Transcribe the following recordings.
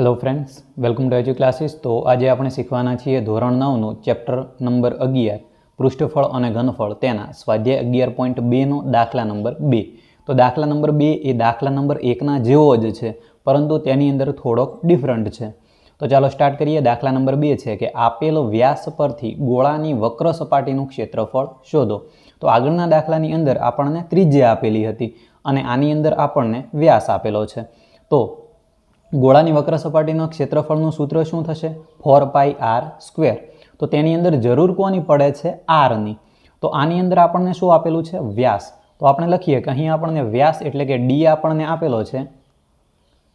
Hello friends welcome to edu classes તો આજે આપણે શીખવાના છીએ ધોરણ નવનું ચેપ્ટર નંબર અગિયાર, પૃષ્ઠફળ અને ઘનફળ તેના સ્વાધ્યાય અગિયાર પોઈન્ટ બેનો દાખલા નંબર બે. તો દાખલા નંબર બે એ દાખલા નંબર એકના જેવો જ છે, પરંતુ તેની અંદર થોડોક ડિફરન્ટ છે. તો ચાલો સ્ટાર્ટ કરીએ. દાખલા નંબર બે છે કે આપેલ વ્યાસ પરથી ગોળાની વક્ર સપાટીનું ક્ષેત્રફળ શોધો. તો આગળના દાખલાની અંદર આપણને ત્રિજ્યા આપેલી હતી અને આની અંદર આપણને વ્યાસ આપેલો છે. તો ગોળાની વક્ર સપાટીનો ક્ષેત્રફળનું સૂત્ર શું થશે? ફોર પાઈ આર સ્ક્વેર તો તેની અંદર જરૂર કોની પડે છે? આરની તો આની અંદર આપણને શું આપેલું છે? વ્યાસ. તો આપણે લખીએ કે અહીં આપણને વ્યાસ એટલે કે ડી આપણને આપેલો છે.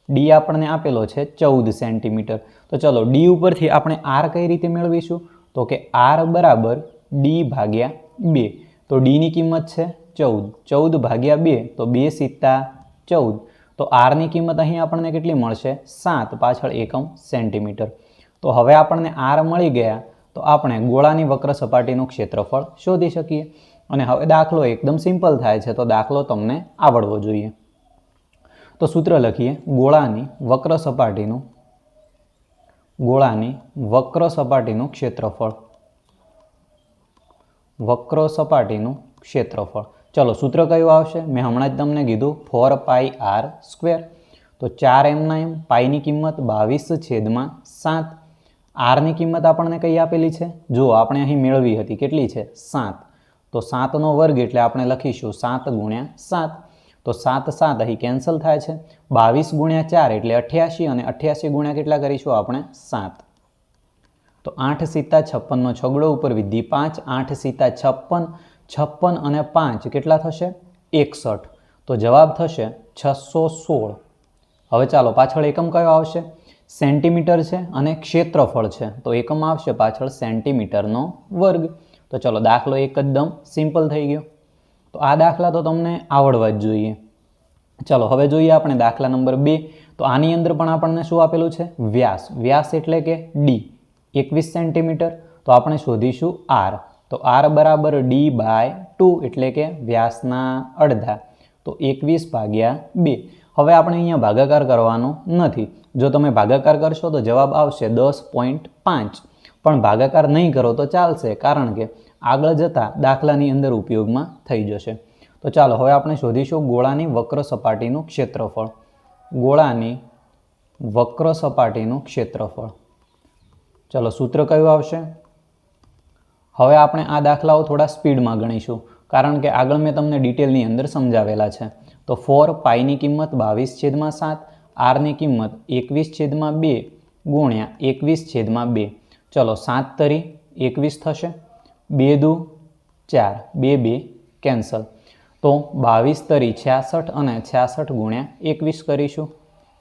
ડી આપણને આપેલો છે ચૌદ સેન્ટીમીટર. તો ચલો ડી ઉપરથી આપણે આર કઈ રીતે મેળવીશું? તો કે આર બરાબર ડી ભાગ્યા બે. તો ડીની કિંમત છે ચૌદ. ચૌદ ભાગ્યા બે, તો બે સિત્તા ચૌદ. તો આરની કિંમત અહીં આપણને કેટલી મળશે? સાત, પાછળ એકમ સેન્ટીમીટર. તો હવે આપણને આર મળી ગયા, તો આપણે ગોળાની વક્ર સપાટીનું ક્ષેત્રફળ શોધી શકીએ. અને હવે દાખલો એકદમ સિમ્પલ થાય છે, તો દાખલો તમને આવડવો જોઈએ. તો સૂત્ર લખીએ, ગોળાની વક્ર સપાટીનું, ગોળાની વક્ર સપાટીનું ક્ષેત્રફળ. વક્ર સપાટીનું ક્ષેત્રફળ. ચલો સૂત્ર કયું આવશે? મેં હમણાં જ તમને કીધું ફોર પાઈ આર સ્ક્વેર તો ચાર એમના એમ પાઈની કિંમત બાવીસ છેદમાં સાત. આરની કિંમત આપણને કઈ આપેલી છે? જો આપણે અહીં મેળવી હતી, કેટલી છે? સાત. તો સાતનો વર્ગ એટલે આપણે લખીશું સાત ગુણ્યા સાત. તો સાત સાત અહીં કેન્સલ થાય છે. બાવીસ ગુણ્યા ચાર એટલે અઠ્યાસી અને અઠ્યાસી ગુણ્યા કેટલા કરીશું આપણે? સાત. તો આઠ સીતા છપ્પનનો છગડો ઉપર વિધિ પાંચ, આઠ સીતા છપ્પન છપ્પન અને પાંચ કેટલા થશે? એકસઠ. તો જવાબ થશે છસો સોળ. હવે ચાલો, પાછળ એકમ કયો આવશે? સેન્ટીમીટર છે અને ક્ષેત્રફળ છે. તો એકમ આવશે પાછળ સેન્ટીમીટરનો વર્ગ. તો ચલો, દાખલો એકદમ સિમ્પલ થઈ ગયો. તો આ દાખલા તો તમને આવડવા જ જોઈએ. ચલો, હવે જોઈએ આપણે દાખલા નંબર બે. તો આની અંદર પણ આપણને શું આપેલું છે? વ્યાસ. વ્યાસ એટલે કે ડી. એકવીસ સેન્ટીમીટર. તો આપણે શોધીશું આર. તો આર બરાબર ડી બાય ટુ એટલે કે વ્યાસના અડધા. તો એકવીસ ભાગ્યા બે. હવે આપણે અહીંયા ભાગાકાર કરવાનો નથી. જો તમે ભાગાકાર કરશો તો જવાબ આવશે દસ પોઈન્ટ પાંચ. પણ ભાગાકાર નહીં કરો તો ચાલશે, કારણ કે આગળ જતાં દાખલાની અંદર ઉપયોગમાં થઈ જશે. તો ચાલો, હવે આપણે શોધીશું ગોળાની વક્ર સપાટીનું ક્ષેત્રફળ. ગોળાની વક્ર સપાટીનું ક્ષેત્રફળ. ચલો, સૂત્ર કયું આવશે? હવે આપણે આ દાખલાઓ થોડા સ્પીડમાં ગણીશું, કારણ કે આગળ મેં તમને ડિટેલની અંદર સમજાવેલા છે. તો ફોર પાઈની કિંમત બાવીસ છેદમાં સાત આરની કિંમત એકવીસ છેદમાં બે ગુણ્યા એકવીસ છેદમાં બે. ચલો સાત તરી એકવીસ થશે. બે દુ ચાર, બે બે કેન્સલ તો બાવીસ તરી છ્યાસઠ અને છ્યાસઠ ગુણ્યા એકવીસ કરીશું.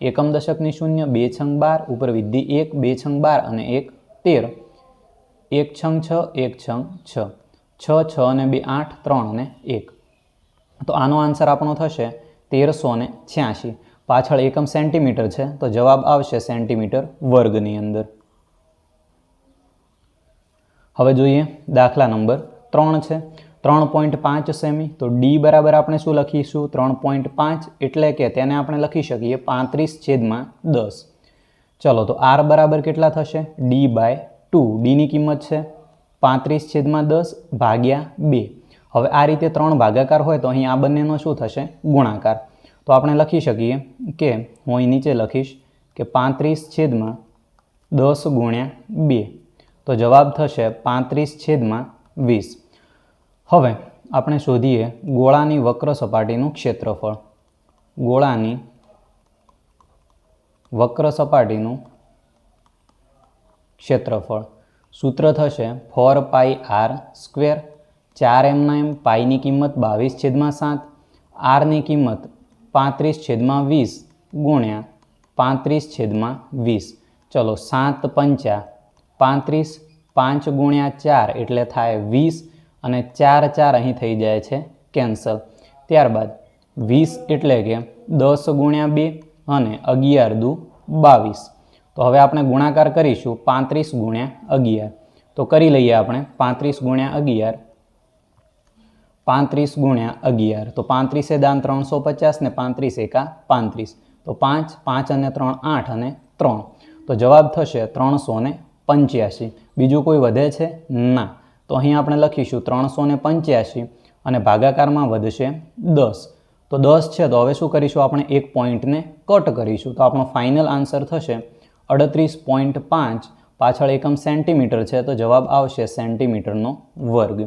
એકમ દશકની શૂન્ય બે છંગ બાર, ઉપર વિધિ એક, બે છંગ બાર અને એક તેર. એક છંગ છ, એક છંગ છ. છ છ અને બે, આઠ, ત્રણ અને એક. તો આનો આન્સર આપણો થશે તેરસો ને છ્યાસી પાછળ એકમ સેન્ટીમીટર છે, તો જવાબ આવશે સેન્ટીમીટર વર્ગની અંદર. હવે જોઈએ દાખલા નંબર ત્રણ છે. ત્રણ પોઈન્ટ પાંચ સેમી, તો ડી બરાબર આપણે શું લખીશું? ત્રણ પોઈન્ટ પાંચ એટલે કે તેને આપણે લખી શકીએ પાંત્રીસ છેદમાં દસ. ચલો, તો આર બરાબર કેટલા થશે? ડી બાય ટુ ડીની કિંમત છે, પાંત્રીસ છેદમાં દસ ભાગ્યા બે. હવે આ રીતે ત્રણ ભાગાકાર હોય તો અહીં આ બંનેનો શું થશે? ગુણાકાર. તો આપણે લખી શકીએ કે, હું અહીં નીચે લખીશ કે પાંત્રીસ છેદમાં દસ ગુણ્યા બે. તો જવાબ થશે પાંત્રીસ છેદમાં વીસ. હવે આપણે શોધીએ ગોળાની વક્ર સપાટીનું ક્ષેત્રફળ. ગોળાની વક્ર સપાટીનું ક્ષેત્રફળ. સૂત્ર થશે ફોર પાઈ આર સ્ક્વેર. ચાર એમના એમ પાઈની કિંમત બાવીસ છેદમાં સાત. આરની કિંમત પાંત્રીસ છેદમાં વીસ ગુણ્યા પાંત્રીસ છેદમાં વીસ. ચલો સાત પંચા પાંત્રીસ પાંચ ગુણ્યા ચાર એટલે થાય વીસ અને ચાર ચાર અહીં થઈ જાય છે કેન્સલ. ત્યારબાદ વીસ એટલે કે દસ ગુણ્યા બે અને અગિયાર દુ બાવીસ. તો હવે આપણે ગુણાકાર કરીશું પાંત્રીસ ગુણ્યા અગિયાર. તો કરી લઈએ આપણે પાંત્રીસ ગુણ્યા અગિયાર. પાંત્રીસ ગુણ્યા અગિયાર. તો પાંત્રીસે દાન ત્રણસો પચાસ ને પાંત્રીસ એકા પાંત્રીસ. તો પાંચ પાંચ અને ત્રણ, આઠ અને ત્રણ. તો જવાબ થશે ત્રણસો ને પંચ્યાસી. બીજું કોઈ વધે છે? ના. તો અહીં આપણે લખીશું ત્રણસો ને પંચ્યાસી અને ભાગાકારમાં વધશે દસ. તો દસ છે તો હવે શું કરીશું? આપણે એક પોઈન્ટને કટ કરીશું. તો આપણો ફાઇનલ આન્સર થશે અડત્રીસ પોઈન્ટ પાંચ પાછળ એકમ સેન્ટીમીટર છે તો જવાબ આવશે સેન્ટીમીટરનો વર્ગ.